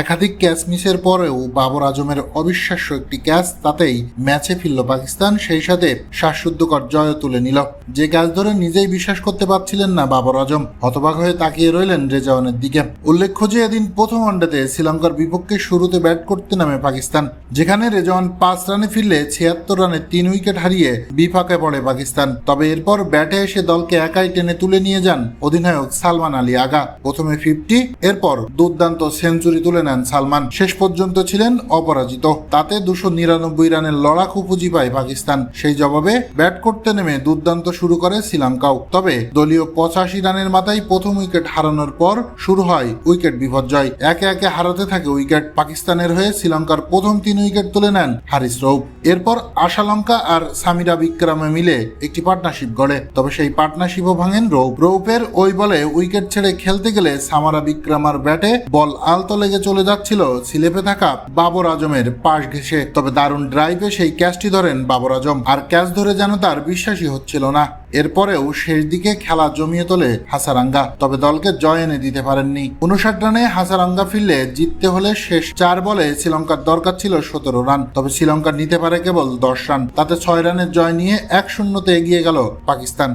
একাধিক ক্যাচ মিসের পরেও বাবর আজমের অবিশ্বাস্য একটি ক্যাচ তাতেই ম্যাচে ফিরল পাকিস্তান, সেই সাথে শ্বাসরুদ্ধকর জয় তুলে নিল। যে ক্যাচ ধরে নিজেই বিশ্বাস করতে পারছিলেন না বাবর আজম, হতবাক হয়ে তাকিয়ে রইলেন রেজাওয়ানের দিকে। উল্লেখ্য যে এদিন প্রথম ওয়ানডেতে শ্রীলঙ্কার বিপক্ষে শুরুতে ব্যাট করতে নামে পাকিস্তান, যেখানে রেজাওয়ান পাঁচ রানে ফিরলে ছিয়াত্তর রানে তিন উইকেট হারিয়ে বিফাকে পড়ে পাকিস্তান। তবে এরপর ব্যাটে এসে দলকে একাই টেনে তুলে নিয়ে যান অধিনায়ক সালমান আলী আগা। প্রথমে ফিফটি এরপর দুর্দান্ত সেঞ্চুরি তুলে নেন সালমান। শেষ পর্যন্ত ছিলেন অপরাজিত। তাতে দুশো নিরানব্বই রানের লড়াকু পুঁজি পায় পাকিস্তান। সেই জবাবে ব্যাট করতে নেমে দুর্দান্ত শুরু করে শ্রীলঙ্কাও। তবে দলীয় পঁচাশি রানের মাথায় প্রথম উইকেট হারানোর পর শুরু হয় উইকেট বিপর্যয়। একে একে হারাতে থাকে উইকেট পাকিস্তানের হয়ে শ্রীলঙ্কার প্রথম তিন উইকেট তুলে নেন হারিস রৌপ এরপর আশালঙ্কা আর সামিরা বিক্রমে মিলে একটি পার্টনারশিপ গড়ে। তবে সেই পার্টনারশিপও ভাঙেন রৌপ রৌপের ওই বলে উইকেট ছেড়ে খেলতে গেলে সামারা বিক্রমার ব্যাটে বল আলতো লেগে চলে যাচ্ছিল সিলেপে থাকা বাবর আজমের পাশ ঘেসে তবে দারুণ ড্রাইভে সেই ক্যাচটি ধরেন বাবর আজম। আর ক্যাচ ধরে যেন তার বিশ্বাসই হচ্ছিল না। এরপরেও শেষ দিকে খেলা জমিয়ে তোলে হাসারাঙ্গা। তবে দলকে জয় এনে দিতে পারেননি। উনষাট রানে হাসারাঙ্গা ফিরলে জিততে হলে শেষ চার বলে শ্রীলঙ্কার দরকার ছিল সতেরো রান। তবে শ্রীলঙ্কা নিতে পারে কেবল দশ রান। তাতে ছয় রানের জয় নিয়ে এক শূন্যতে এগিয়ে গেল পাকিস্তান।